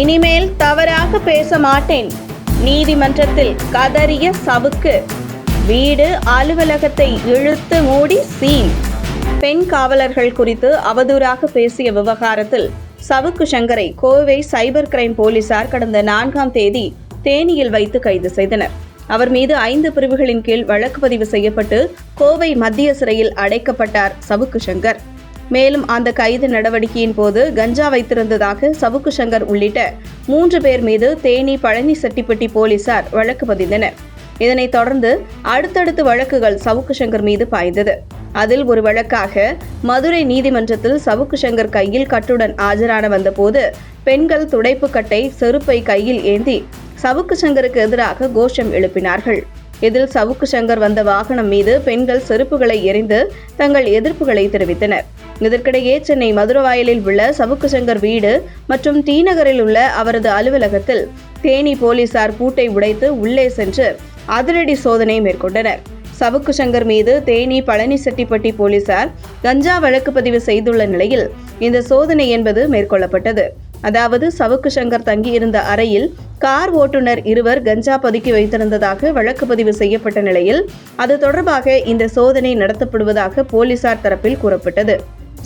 இனிமேல் தவறாக பேச மாட்டேன் நீதிமன்றத்தில் கதறிய சவுக்கு. வீடு அலுவலகத்தை இழுத்து மூடி சீன். பெண் காவலர்கள் குறித்து அவதூறாக பேசிய விவகாரத்தில் சவுக்கு சங்கரை கோவை சைபர் கிரைம் போலீசார் கடந்த நான்காம் தேதி தேனியில் வைத்து கைது செய்தனர். அவர் மீது ஐந்து பிரிவுகளின் கீழ் வழக்கு பதிவு செய்யப்பட்டு கோவை மத்திய சிறையில் அடைக்கப்பட்டார் சவுக்கு சங்கர். மேலும் அந்த கைது நடவடிக்கையின் போது கஞ்சா வைத்திருந்ததாக சவுக்கு சங்கர் உள்ளிட்ட மூன்று பேர் மீது தேனி பழனி செட்டிப்பட்டி போலீசார் வழக்கு பதிந்தனர். இதனைத் தொடர்ந்து அடுத்தடுத்து வழக்குகள் சவுக்கு சங்கர் மீது பாய்ந்தது. அதில் ஒரு வழக்காக மதுரை நீதிமன்றத்தில் சவுக்கு சங்கர் கையில் கட்டுடன் ஆஜரான வந்தபோது பெண்கள் துடைப்பு கட்டை செருப்பை கையில் ஏந்தி சவுக்கு சங்கருக்கு எதிராக கோஷம் எழுப்பினார்கள். இதில் சவுக்கு சங்கர் வந்த வாகனம் மீது பெண்கள் செருப்புகளை எறிந்து தங்கள் எதிர்ப்புகளை தெரிவித்தனர். இதற்கிடையே சென்னை மதுரவாயலில் உள்ள சவுக்கு சங்கர் வீடு மற்றும் டி நகரில் உள்ள அவரது அலுவலகத்தில் தேனி போலீசார் பூட்டை உடைத்து உள்ளே சென்று அதிரடி சோதனை மேற்கொண்டனர். சவுக்கு சங்கர் மீது தேனி பழனி செட்டிப்பட்டி போலீசார் கஞ்சா வழக்கு பதிவு செய்துள்ள நிலையில் இந்த சோதனை என்பது மேற்கொள்ளப்பட்டது. அதாவது சவுக்கு சங்கர் தங்கியிருந்த அறையில் கார் ஓட்டுநர் இருவர் கஞ்சா பதுக்கி வைத்திருந்ததாக வழக்கு பதிவு செய்யப்பட்ட நிலையில் அது தொடர்பாக இந்த சோதனை நடத்தப்படுவதாக போலீசார் தரப்பில் கூறப்பட்டது.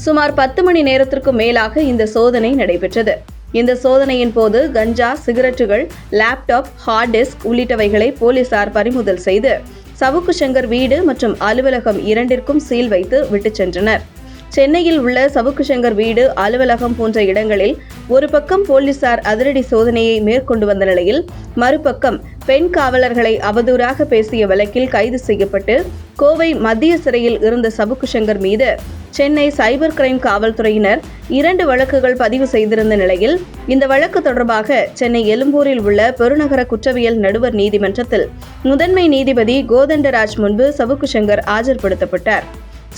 சுமார் பத்து மணி நேரத்திற்கும் மேலாக இந்த சோதனை நடைபெற்றது. இந்த சோதனையின் போது கஞ்சா சிகரெட்டுகள் லேப்டாப் ஹார்ட் டிஸ்க் உள்ளிட்டவைகளை போலீசார் பறிமுதல் செய்து சவுக்கு சங்கர் வீடு மற்றும் அலுவலகம் இரண்டிற்கும் சீல் வைத்து விட்டுச் சென்றனர். சென்னையில் உள்ள சவுக்கு சங்கர் வீடு அலுவலகம் போன்ற இடங்களில் ஒரு பக்கம் போலீசார் அதிரடி சோதனையை மேற்கொண்டு வந்த நிலையில் மறுபக்கம் பெண் காவலர்களை அவதூறாக பேசிய வழக்கில் கைது செய்யப்பட்டு கோவை மத்திய சிறையில் இருந்த சவுக்கு சங்கர் மீது சென்னை சைபர் கிரைம் காவல்துறையினர் இரண்டு வழக்குகள் பதிவு செய்திருந்த நிலையில் இந்த வழக்கு தொடர்பாக சென்னை எழும்பூரில் உள்ள பெருநகர குற்றவியல் நடுவர் நீதிமன்றத்தில் முதன்மை நீதிபதி கோதண்டராஜ் முன்பு சவுக்கு சங்கர் ஆஜர்படுத்தப்பட்டார்.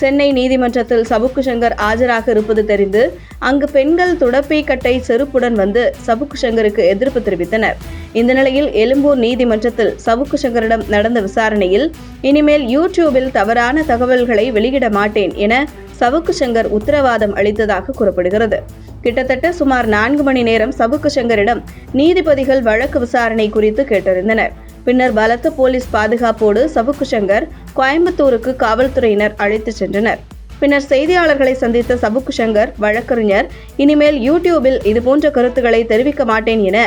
சென்னை நீதிமன்றத்தில் சபுக்கு சங்கர் ஆஜராக இருப்பது தெரிந்து அங்கு பெண்கள் துடப்பை கட்டை செருப்புடன் வந்து சபுக்கு சங்கருக்கு எதிர்ப்பு தெரிவித்தனர். இந்த நிலையில் எழும்பூர் நீதிமன்றத்தில் சவுக்கு சங்கரிடம் நடந்த விசாரணையில் இனிமேல் யூடியூபில் தவறான தகவல்களை வெளியிட மாட்டேன் என சவுக்கு சங்கர் உத்தரவாதம் அளித்ததாக கூறப்படுகிறது. கிட்டத்தட்ட சுமார் நான்கு மணி நேரம் சவுக்கு சங்கரிடம் நீதிபதிகள் வழக்கு விசாரணை குறித்து கேட்டறிந்தனர். பின்னர் பலத்த போலீஸ் பாதுகாப்போடு சவுக்கு சங்கர் கோயம்புத்தூருக்கு காவல்துறையினர் அழைத்துச் சென்றனர். பின்னர் செய்தியாளர்களை சந்தித்த சவுக்கு சங்கர் வழக்கறிஞர் இனிமேல் யூடியூபில் இதுபோன்ற கருத்துக்களை தெரிவிக்க மாட்டேன் என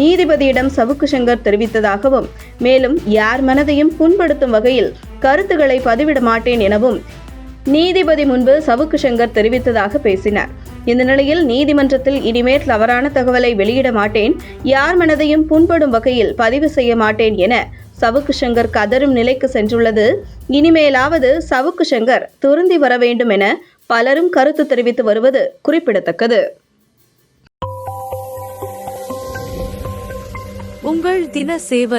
நீதிபதியிடம் சவுக்கு சங்கர் தெரிவித்ததாகவும் மேலும் யார் மனதையும் புண்படுத்தும் வகையில் கருத்துக்களை பதிவிட மாட்டேன் எனவும் நீதிபதி முன்பு சவுக்கு சங்கர் தெரிவித்ததாக பேசினார். இந்த நிலையில் நீதிமன்றத்தில் இனிமேல் தவறான தகவலை வெளியிட மாட்டேன். யார் மனதையும் புண்படும் வகையில் பதிவு செய்ய மாட்டேன் என சவுக்கு சங்கர் கதரும் நிலைக்கு சென்றுள்ளது. இனிமேலாவது சவுக்கு சங்கர் திருந்தி வர வேண்டும் என பலரும் கருத்து தெரிவித்து வருவது குறிப்பிடத்தக்கது. உங்கள் தின சேவல்